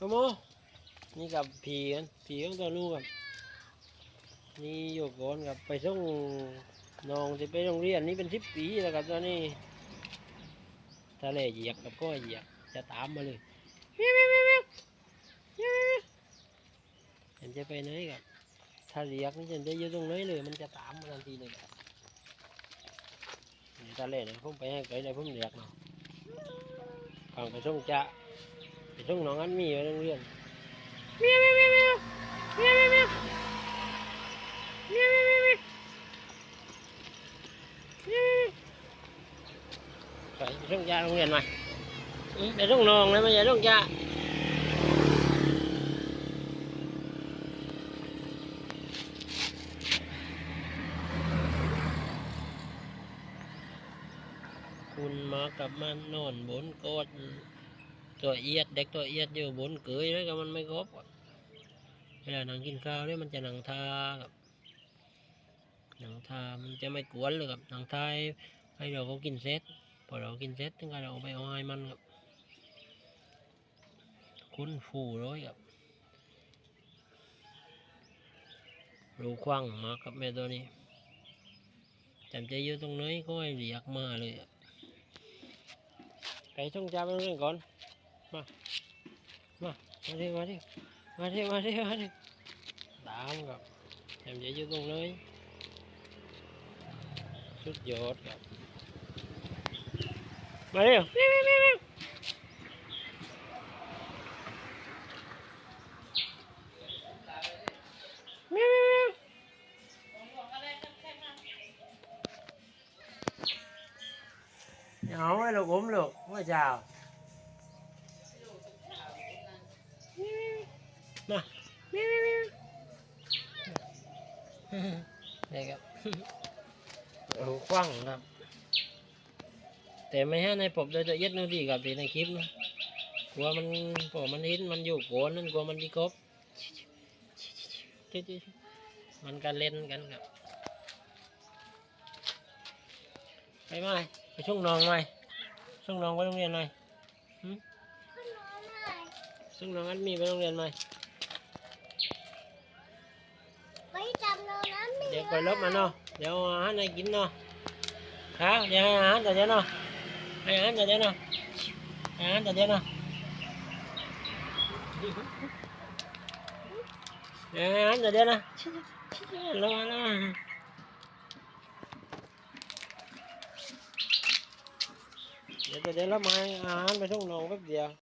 โมโมนี่กับผีกันผีของตัวลูกกับนี่อยู่ก่อนกับไปส่งน้องจะไปโรงเรียนนี่เป็นสิบปีแล้วกับตอนนี้ทะเลเหยียกกับก็เหยียกจะตามมาเลยเมียวเมียวววเมียวฉันจะไปไหนกับถ้าเหยียกนี่ฉันจะอยู่ตรงไหนเลย มันจะตามมาทันทีเลยครับทะเลเนี่ยผมไปให้ไกลเลยผมเหยียกเนาะฟังไปส่งจะ ไปส่งน้องอันมีไปโรงเรียนเมียวเมียวเมียวเมียวเมียวเมียวเมียวเมียวเมียวเมียวเมียวไปส่งยาโรงเรียนมาอืมไปส่งน้องเลยไม่ใช่ส่งยาคุณมากับมันนอนบนโกด ตัวเอียดเด็กตัวเอียดอยู่บนเกยแล้วก็มันไม่ครบเวลานังกินข้าวเนี่ยมันจะนังทากับนังทามันจะไม่กวนเลยกับนังทายให้เราก็กินเสร็จพอเรากินเสร็จถึงเราเอาไปเอาให้มันกับคุ้นฟูร้อยกับรูคว้างมากับแม่ตัวนี้จำใจอยู่ตรงไหนก็ให้เรียกมาเลยอะไปช่องจ้าไปเรื่องก่อน มามามาดิมาดิมาดิมาดิมาดิตามครับ em dễ dưới con lưới chút dột ครับมาดิเอาไว้ลูกอุ้มลูกว่าจ้า มาเมียวเมียวเมียวนี่ครับโอ้โหกว้างครับ แต่ไม่ให้ในผมโดยละเอียดนู่นดีกับที่ในคลิปนะกลัวมันพอมันหินมันอยู่โกนนั่นกลัวมันดีครบมันกันเล่นกันครับ ไปไหมไปช่วงน้องไหมช่วงน้องไปโรงเรียนหน่อยหึช่วงน้องอันมีไปโรงเรียนไหม để coi lớp mà nó. Để hát này kiếm nó. Hả? Để hát rồi thế nó hay hát rồi thế nó hay hát rồi thế nó để hát rồi thế nó lâu nó để tôi để lớp mai hát phải xuống nồi bếp gì à?